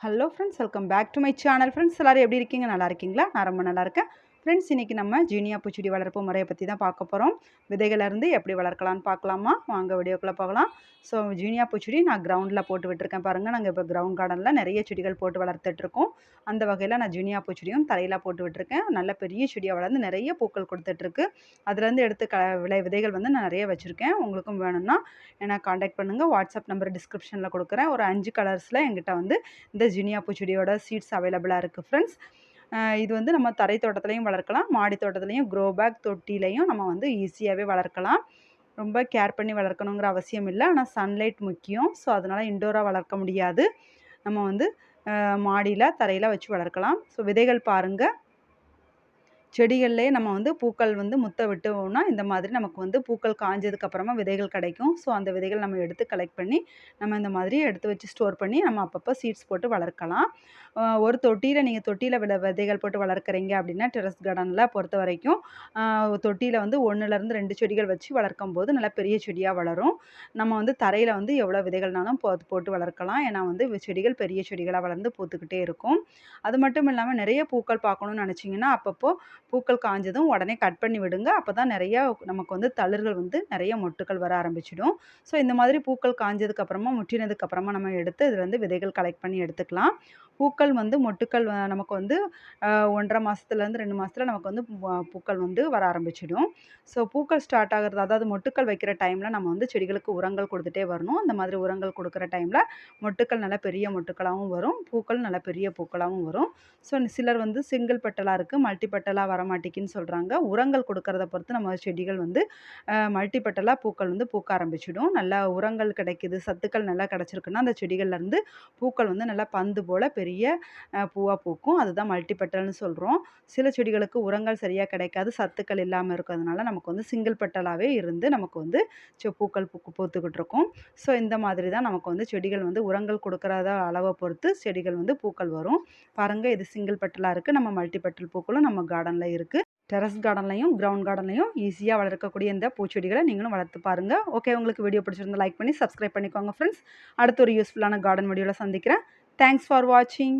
Hello friends welcome back to my channel friends எல்லோரும் எப்படி இருக்கீங்க? நல்லா இருக்கீங்களா? நான் ரொம்ப நல்லா இருக்கேன். ஃப்ரெண்ட்ஸ் இன்றைக்கி நம்ம ஜீனியா பூச்செடி வளர்ப்பு முறையை பற்றி தான் பார்க்க போகிறோம் விதைகளிலிருந்து எப்படி வளர்க்கலான்னு பார்க்கலாமா? வாங்க வீடியோக்குள்ளே போகலாம். ஸோ ஜீனியா பூச்செடி நான் கிரவுண்டில் போட்டு விட்டுருக்கேன் பாருங்கள் நாங்கள் இப்போ கிரவுண்ட் கார்டனில் நிறைய செடிகள் போட்டு வளர்த்துட்ருக்கோம் அந்த வகையில் நான் ஜீனியா பூச்செடியும் தலையில் போட்டு விட்டுருக்கேன். நல்ல பெரிய செடியாக வளர்ந்து நிறைய பூக்கள் கொடுத்துட்ருக்கு அதுலேருந்து எடுத்து க விளை விதைகள் வந்து நான் நிறைய வச்சுருக்கேன். உங்களுக்கும் வேணும்னா என்னை காண்டாக்ட் பண்ணுங்கள் வாட்ஸ்அப் நம்பர் டிஸ்கிரிப்ஷனில் கொடுக்குறேன். ஒரு அஞ்சு கலர்ஸில் எங்கிட்ட வந்து இந்த ஜீனியா பூச்செடியோட சீட்ஸ் அவைலபிளாக இருக்குது ஃப்ரெண்ட்ஸ் இது வந்து நம்ம தரை தோட்டத்துலேயும் வளர்க்கலாம். மாடி தோட்டத்துலேயும் க்ரோ பேக் தொட்டிலையும் நம்ம வந்து ஈஸியாகவே வளர்க்கலாம். ரொம்ப கேர் பண்ணி வளர்க்கணுங்கிற அவசியம் இல்லை. ஆனால் சன்லைட் முக்கியம். ஸோ அதனால் இன்டோராக வளர்க்க முடியாது. நம்ம வந்து மாடியில் தரையில் வச்சு வளர்க்கலாம். ஸோ விதைகள் பாருங்கள் செடிகள்லேயே நம்ம வந்து பூக்கள் வந்து முத்த விட்டோம்னா இந்த மாதிரி நமக்கு வந்து பூக்கள் காஞ்சதுக்கப்புறமா விதைகள் கிடைக்கும். ஸோ அந்த விதைகள் நம்ம எடுத்து கலெக்ட் பண்ணி நம்ம இந்த மாதிரி எடுத்து வச்சு ஸ்டோர் பண்ணி நம்ம அப்பப்போ சீட்ஸ் போட்டு வளர்க்கலாம். ஒரு தொட்டியில் நீங்கள் தொட்டியில் வித விதைகள் போட்டு வளர்க்குறீங்க அப்படின்னா டெரஸ் கார்டனில் பொறுத்த வரைக்கும் தொட்டியில் வந்து ஒன்றுலேருந்து ரெண்டு செடிகள் வச்சு வளர்க்கும் போது நல்லா பெரிய செடியாக வளரும். நம்ம வந்து தரையில் வந்து எவ்வளோ விதைகள்னாலும் போ போட்டு வளர்க்கலாம். ஏன்னா வந்து செடிகள் பெரிய செடிகளாக வளர்ந்து பூத்துக்கிட்டே இருக்கும். அது மட்டும் இல்லாமல் நிறைய பூக்கள் பார்க்கணுன்னு நினச்சிங்கன்னா அப்பப்போ பூக்கள் காஞ்சதும் உடனே கட் பண்ணி விடுங்க. அப்போ தான் நிறையா நமக்கு வந்து தளிர்கள் வந்து நிறைய மொட்டுக்கள் வர ஆரம்பிச்சிடும். ஸோ இந்த மாதிரி பூக்கள் காஞ்சதுக்கப்புறமா முற்றினதுக்கப்புறமா நம்ம எடுத்து இதில் வந்து விதைகள் கலெக்ட் பண்ணி எடுத்துக்கலாம். பூக்கள் வந்து மொட்டுக்கள் நமக்கு வந்து ஒன்றரை மாதத்துலேருந்து ரெண்டு மாதத்துல நமக்கு வந்து பூக்கள் வந்து வர ஆரம்பிச்சிடும். ஸோ பூக்கள் ஸ்டார்ட் ஆகிறது அதாவது மொட்டுக்கள் வைக்கிற டைமில் நம்ம வந்து செடிகளுக்கு உரங்கள் கொடுத்துட்டே வரணும். அந்த மாதிரி உரங்கள் கொடுக்குற டைமில் மொட்டுக்கள் நல்லா பெரிய மொட்டுக்களாகவும் வரும். பூக்கள் நல்லா பெரிய பூக்களாகவும் வரும். ஸோ சிலர் வந்து சிங்கிள் பெட்டலாக இருக்குது மல்டி பட்டலாக வர மாட்டேங்குன்னு சொல்கிறாங்க உரங்கள் கொடுக்கறத பொறுத்து நம்ம செடிகள் வந்து மல்டிபட்டலாக பூக்கள் வந்து பூக்க ஆரம்பிச்சிடும். நல்லா உரங்கள் கிடைக்குது சத்துக்கள் நல்லா கிடச்சிருக்குன்னா அந்த செடிகள்லேருந்து பூக்கள் வந்து நல்லா பந்து போல் பெரிய பூவாக பூக்கும். அதுதான் மல்டிபட்டல்னு சொல்கிறோம் சில செடிகளுக்கு உரங்கள் சரியாக கிடைக்காது சத்துக்கள் இல்லாமல் இருக்கிறதுனால நமக்கு வந்து சிங்கிள் பட்டலாகவே இருந்து நமக்கு வந்து பூக்கள் பூக்கு பூத்துக்கிட்டு இருக்கும். ஸோ இந்த மாதிரி தான் நமக்கு வந்து செடிகள் வந்து உரங்கள் கொடுக்குறத அளவை பொறுத்து செடிகள் வந்து பூக்கள் வரும். பாருங்கள் இது சிங்கிள் பட்டலாக இருக்குது நம்ம மல்டிபட்டல் பூக்களும் நம்ம கார்டனில் இருக்குது டெரஸ் கார்டன்லையும் கிரவுண்ட் கார்டன்லையும் ஈஸியாக வளர்க்கக்கூடிய இந்த பூச்செடிகளை நீங்களும் வளர்த்து பாருங்கள் ஓகே உங்களுக்கு வீடியோ பிடிச்சிருந்தா லைக் பண்ணி சப்ஸ்கிரைப் பண்ணிக்கோங்க ஃப்ரெண்ட்ஸ் அடுத்த ஒரு யூஸ்ஃபுல்லான கார்டன் வீடியோவில் சந்திக்கிறேன். தேங்க்ஸ் ஃபார் வாட்சிங்